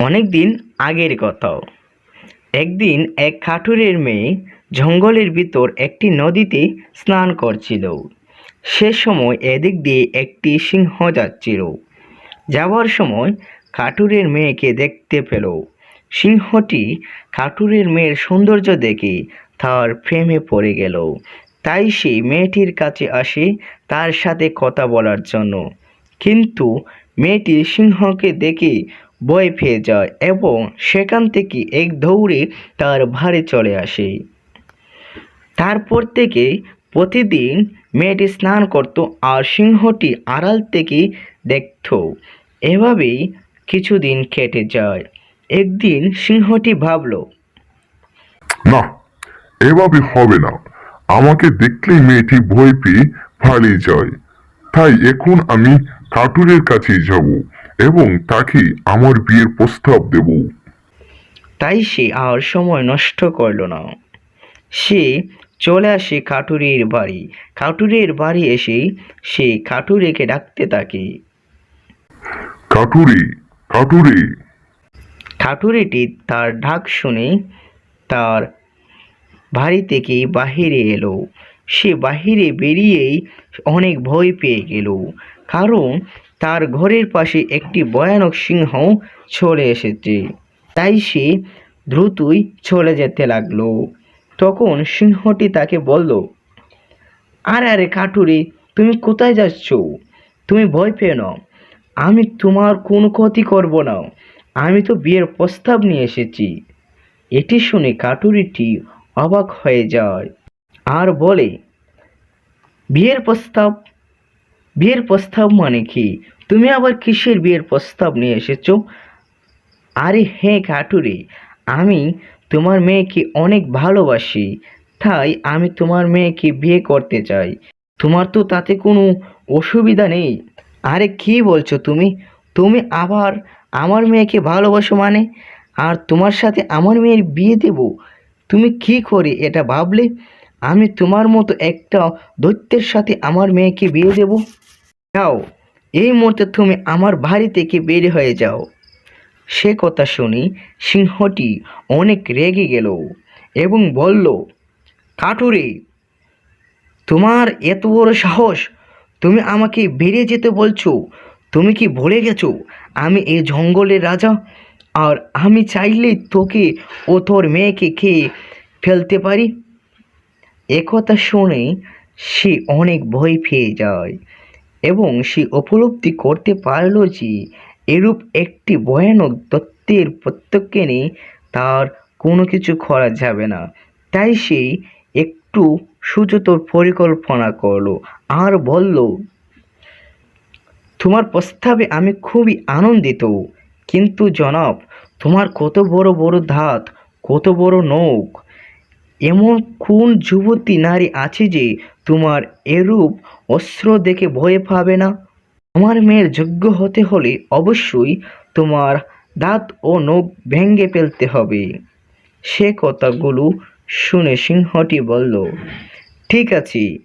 অনেক দিন আগের কথাও। একদিন এক খাটুরের মেয়ে জঙ্গলের ভিতর একটি নদীতে স্নান করছিল। সে সময় এদিক দিয়ে একটি সিংহ যাচ্ছিল। যাওয়ার সময় কাটুরের মেয়েকে দেখতে পেল। সিংহটি কাটুরের মেয়ের সৌন্দর্য দেখে তার প্রেমে পড়ে গেল। তাই সে মেয়েটির কাছে আসে তার সাথে কথা বলার জন্য। কিন্তু মেয়েটি সিংহকে দেখে ভয় পেয়ে যায় এবং সেখান থেকে এক দৌড়ে তার ভারে চলে আসে। তারপর থেকে প্রতিদিন মেয়েটি স্নান করত আর সিংহটি আড়াল থেকে দেখত। এভাবেই কিছুদিন কেটে যায়। একদিন সিংহটি ভাবলো, না, এভাবে হবে না। আমাকে দেখলেই মেয়েটি ভয় পেয়ে পালিয়ে যায়। তাই এখন আমি কাটুরের কাছে যাব। এবং তাকে আমার বিয়ের প্রস্তাব দেব। তাই সে আর সময় নষ্ট করল না। সে চলে আসে কাটুরির বাড়ি। কাটুরের বাড়ি এসে সে কাটুরেকে ডাকতে থাকে। কাটুরি কাটুরি কাটুরিটি তার ডাক শুনে তার বাড়ি থেকে বাহিরে এলো। সে বাহিরে বেরিয়েই অনেক ভয় পেয়ে গেল। কারণ তার ঘরের পাশে একটি ভয়ানক সিংহ চলে এসেছে। তাই সে দ্রুতই চলে যেতে লাগল। তখন সিংহটি তাকে বলল, আরে আরে কাটুরি, তুমি কোথায় যাচ্ছ? তুমি ভয় পেয়ে নাও আমি তোমার কোনো ক্ষতি করব না। আমি তো বিয়ের প্রস্তাব নিয়ে এসেছি এটি শুনে কাটুরিটি অবাক হয়ে যায় আর বলে, বিয়ের প্রস্তাব? বিয়ের প্রস্তাব মানে কি? তুমি আবার কিসের বিয়ের প্রস্তাব নিয়ে এসেছ? আরে হ্যাঁ কাটুরি আমি তোমার মেয়েকে অনেক ভালোবাসি, তাই আমি তোমার মেয়েকে বিয়ে করতে চাই। তোমার তো তাতে কোনো অসুবিধা নেই। আরে কি বলছো তুমি? তুমি আবার আমার মেয়েকে ভালোবাসো মানে? আর তোমার সাথে আমার মেয়ের বিয়ে দেব? তুমি কি করে এটা ভাবলে? আমি তোমার মতো একটা দৈত্যের সাথে আমার মেয়েকে বিয়ে দেব? যাও, এই মুহূর্তে তুমি আমার বাড়ি থেকে বের হয়ে যাও। সে কথা শুনি সিংহটি অনেক রেগে গেল এবং বলল, কাটুরে, তোমার এত বড় সাহস, তুমি আমাকে বেরিয়ে যেতে বলছো, তুমি কি ভুলে গেছো? আমি এই জঙ্গলের রাজা, আর আমি চাইলেই তোকে ও তোর মেয়েকে খেয়ে ফেলতে পারি? একথা শুনে সে অনেক ভয় পেয়ে যায়। এবং সে উপলব্ধি করতে পারল যে এরূপ একটি ভয়ানক প্রত্যেককে নিয়ে তার কোনো কিছু করা যাবে না। তাই সে একটু সুচতর পরিকল্পনা করল আর বলল, তোমার প্রস্তাবে আমি খুবই আনন্দিত। কিন্তু জনাব, তোমার কত বড় বড় ধাত, কত বড় নখ এমন কোন যুবতী নারী আছে যে তোমার এরূপ অস্ত্র দেখে ভয় পাবে না? আমার মেয়ের যোগ্য হতে হলে অবশ্যই তোমার দাঁত ও নখ ভেঙে ফেলতে হবে। সে কথাগুলো শুনে সিংহটি বলল, ঠিক আছে,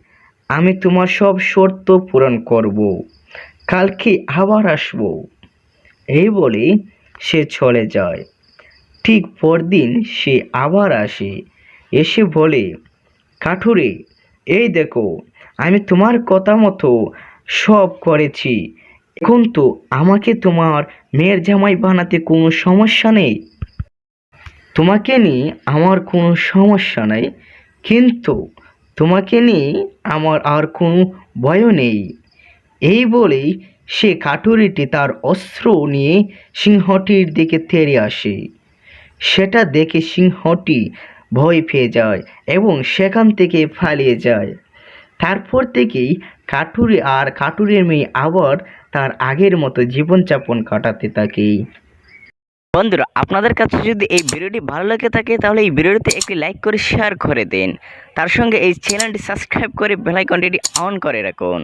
আমি তোমার সব শর্ত পূরণ করব। কালকে আবার আসব। এই বলে সে চলে যায়। ঠিক পরদিন সে আবার আসে। এসে বলে, কাঠুরে, এই দেখো, আমি তোমার কথা মতো সব করেছি। এখন তো আমাকে তোমার মেয়ের জামাই বানাতে কোনো সমস্যা নেই। তোমাকে নিয়ে আমার কোনো সমস্যা নেই, কিন্তু তোমাকে নিয়ে আমার আর কোনো ভয়ও নেই। এই বলেই সে কাঠুরিটি তার অস্ত্র নিয়ে সিংহটির দিকে তেড়ে আসে। সেটা দেখে সিংহটি ভয় পেয়ে যায় এবং সেখান থেকে পালিয়ে যায়। তারপর থেকেই কাটুরি আর কাটুরের মেয়ে আবার তার আগের মতো জীবনযাপন কাটাতে থাকে। বন্ধুরা, আপনাদের কাছে যদি এই ভিডিওটি ভালো লেগে থাকে, তাহলে এই ভিডিওটিতে একটি লাইক করে শেয়ার করে দিন। তার সঙ্গে এই চ্যানেলটি সাবস্ক্রাইব করে বেলাইকনটি অন করে রাখুন।